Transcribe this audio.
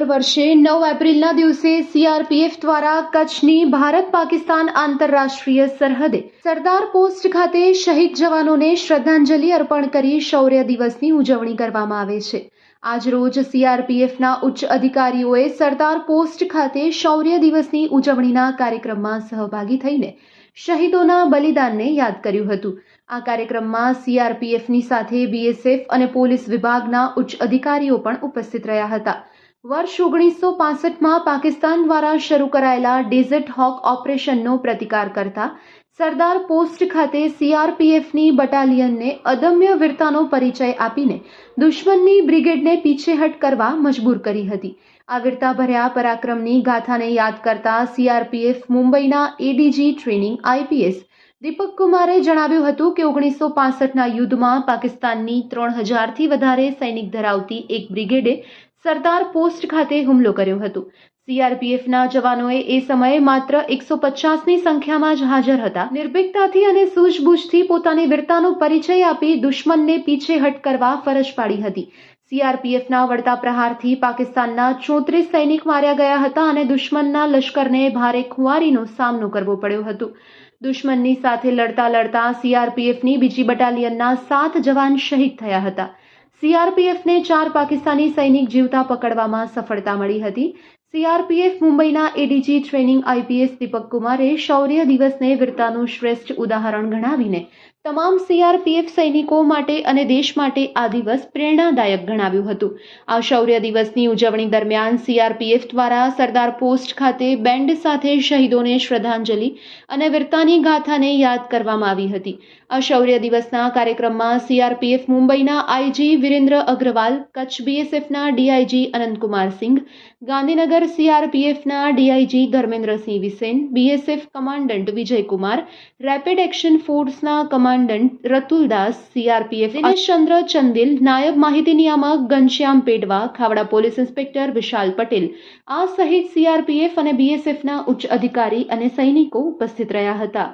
દર વર્ષે નવ એપ્રિલના દિવસે સીઆરપીએફ દ્વારા કચ્છની ભારત પાકિસ્તાન આંતરરાષ્ટ્રીય સરહદે સરદાર પોસ્ટ ખાતે શહીદ જવાનોને શ્રદ્ધાંજલિ અર્પણ કરી શૌર્ય દિવસની ઉજવણી કરવામાં આવે છે. આજરોજ સીઆરપીએફના ઉચ્ચ અધિકારીઓએ સરદાર પોસ્ટ ખાતે શૌર્ય દિવસની ઉજવણીના કાર્યક્રમમાં સહભાગી થઈને શહીદોના બલિદાનને યાદ કર્યું હતું. આ કાર્યક્રમમાં સીઆરપીએફની સાથે બીએસએફ અને પોલીસ વિભાગના ઉચ્ચ અધિકારીઓ પણ ઉપસ્થિત રહ્યા હતા. વર્ષ ઓગણીસો પાસઠમાં પાકિસ્તાન દ્વારા શરૂ કરાયેલા ડેઝર્ટ હોક ઓપરેશનનો પ્રતિકાર કરતા સરદાર પોસ્ટ ખાતે સીઆરપીએફની બટાલિયનને અદમ્ય વીરતાનો પરિચય આપીને દુશ્મનની બ્રિગેડને પીછેહટ કરવા મજબૂર કરી હતી. આ વીરતાભર્યા પરાક્રમની ગાથાને યાદ કરતા સીઆરપીએફ મુંબઈના એડીજી ટ્રેનિંગ આઈપીએસ દીપક કુમારે જણાવ્યું હતું કે ઓગણીસો પાસઠના યુદ્ધમાં પાકિસ્તાનની ત્રણ હજારથી વધારે સૈનિક ધરાવતી એક બ્રિગેડે સરદાર પોસ્ટ ખાતે હુમલો કર્યો હતો. સીઆરપીએફના જવાનોએ એ સમયે માત્ર એકસો પચાસની સંખ્યામાં જ હાજર હતા. નિર્ભીકતાથી અને સૂઝબૂછથી પોતાની વીરતાનો પરિચય આપી દુશ્મનને પીછેહટ કરવા ફરજ પાડી હતી. સીઆરપીએફના વળતા પ્રહારથી પાકિસ્તાનના ચોત્રીસ સૈનિક માર્યા ગયા હતા અને દુશ્મનના લશ્કરને ભારે ખુવારીનો સામનો કરવો પડ્યો હતો. દુશ્મનની સાથે લડતા લડતા સીઆરપીએફની બીજી બટાલિયનના સાત જવાન શહીદ થયા હતા. સીઆરપીએફને ચાર પાકિસ્તાની સૈનિક જીવતા પકડવામાં સફળતા મળી હતી. સીઆરપીએફ મુંબઈના એડીજી ટ્રેનિંગ આઈપીએસ દીપક કુમારે શૌર્ય દિવસને વીરતાનું શ્રેષ્ઠ ઉદાહરણ ગણાવીને તમામ સીઆરપીએફ સૈનિકો માટે અને દેશ માટે આ દિવસ પ્રેરણાદાયક ગણાવ્યું હતું. આ શૌર્ય દિવસની ઉજવણી દરમિયાન સીઆરપીએફ દ્વારા સરદાર પોસ્ટ ખાતે બેન્ડ સાથે શહીદોને શ્રદ્ધાંજલિ અને વીરતાની ગાથાને યાદ કરવામાં આવી હતી. આ શૌર્ય દિવસના કાર્યક્રમમાં સીઆરપીએફ મુંબઈના આઈજી વિરેન્દ્ર અગ્રવાલ, કચ્છ બીએસએફના DIG Anantkumar Singh, Gandhinagar સીઆરપીએફના DIG Dharmendrasinh Visen BSF commandant Vijaykumar, Rapid Action ફોર્સના કમાન્ડન્ટ રતુલદાસ સીઆરપીએફ દિનેશચંદ્ર ચંદિલ નાયબ માહિતી નિયામક ઘનશ્યામ પેડવા ખાવડા પોલીસ ઇન્સ્પેક્ટર વિશાલ પટેલ આ સહિત સીઆરપીએફ અને બીએસએફના ઉચ્ચ અધિકારી અને સૈનિકો ઉપસ્થિત રહ્યા હતા.